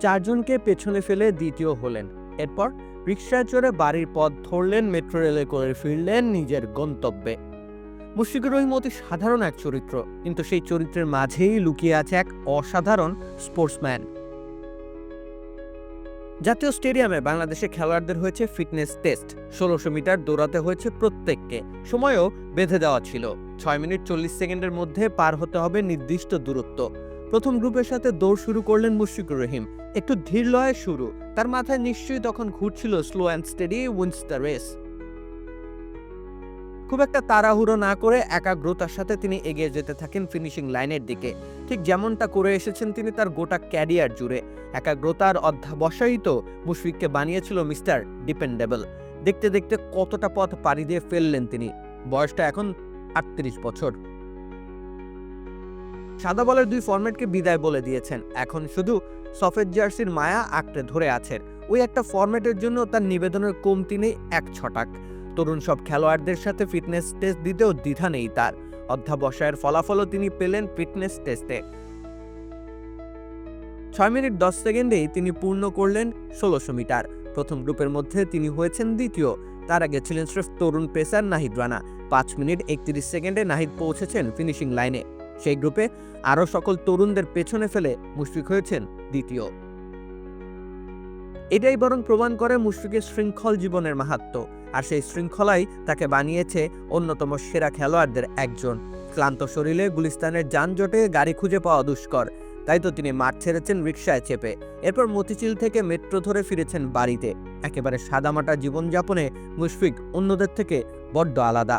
চারজনকে পেছনে ফেলে দ্বিতীয় হলেন। এরপর রিকশায় চড়ে বাড়ির পথ ধরলেন, মেট্রো রেলে করে ফিরলেন নিজের গন্তব্যে। মুশফিকুর রহিম অতি সাধারণ এক চরিত্র, কিন্তু সেই চরিত্রের মাঝেই লুকিয়ে আছে এক অসাধারণ স্পোর্টসম্যান জাতীয় স্টেডিয়ামে বাংলাদেশে খেলোয়াড়দের হয়েছে ফিটনেস টেস্ট ষোলোশো মিটার দৌড়াতে হয়েছে প্রত্যেককে। সময়ও বেঁধে দেওয়া ছিল। ছয় মিনিট চল্লিশ সেকেন্ডের মধ্যে পার হতে হবে নির্দিষ্ট দূরত্ব। প্রথম গ্রুপের সাথে দৌড় শুরু করলেন মুশফিকুর রহিম। একটু ধীর লয়ে শুরু। তার মাথায় নিশ্চয়ই তখন ঘুরছিল slow and steady wins the race. খুব একটা তাড়াহুড়ো না করে একাগ্রতার সাথে তিনি এগিয়ে যেতে থাকেন ফিনিশিং লাইনের দিকে। ঠিক যেমনটা করে এসেছেন তিনি তার গোটা ক্যারিয়ার জুড়ে। একাগ্রতার অধ্যাবসায়ই তো মুশফিককে বানিয়েছিল মিস্টার ডিপেন্ডেবল। দেখতে দেখতে কতটা পথ পাড়ি দিয়ে ফেললেন তিনি। বয়সটা এখন আটত্রিশ বছর। সাদা বলের দুই ফরম্যাটকে বিদায় বলে দিয়েছেন। এখন শুধু সফেদ জার্সির মায়া আঁকড়ে ধরে আছেন। ওই একটা ফরম্যাটের জন্য তার নিবেদনের কমতি নেই এক ছটাক। তরুণ সব খেলোয়াড়দের সাথে ফিটনেস টেস্ট দিতেও দ্বিধা নেই তার। অধ্যাবসায়ের ফলাফলও তিনি পেলেন ফিটনেস টেস্টে। ছয় মিনিট দশ সেকেন্ডেই তিনি পূর্ণ করলেন ষোলোশো মিটার। প্রথম গ্রুপের মধ্যে তিনি হয়েছেন দ্বিতীয়। তার আগে ছিলেন স্রেফ তরুণ পেসার নাহিদ রানা। পাঁচ মিনিট একত্রিশ সেকেন্ডে নাহিদ পৌঁছেছেন ফিনিশিং লাইনে। সেই গ্রুপে আরও সকল তরুণদের পেছনে ফেলে মুশফিক হয়েছেন দ্বিতীয়। এটাই বরং প্রমাণ করে মুশফিকের শৃঙ্খল জীবনের মাহাত্ম্য আর সেই শৃঙ্খলাই তাকে বানিয়েছে অন্যতম সেরা খেলোয়াড়দের একজন। ক্লান্ত শরীরে গুলিস্তানের যানজটে গাড়ি খুঁজে পাওয়া দুষ্কর, তাই তো তিনি মাঠ ছেড়েছেন রিকশায় চেপে। এরপর মতিঝিল থেকে মেট্রো ধরে ফিরেছেন বাড়িতে। একেবারে সাদামাটা জীবনযাপনে মুশফিক অন্যদের থেকে বড্ড আলাদা।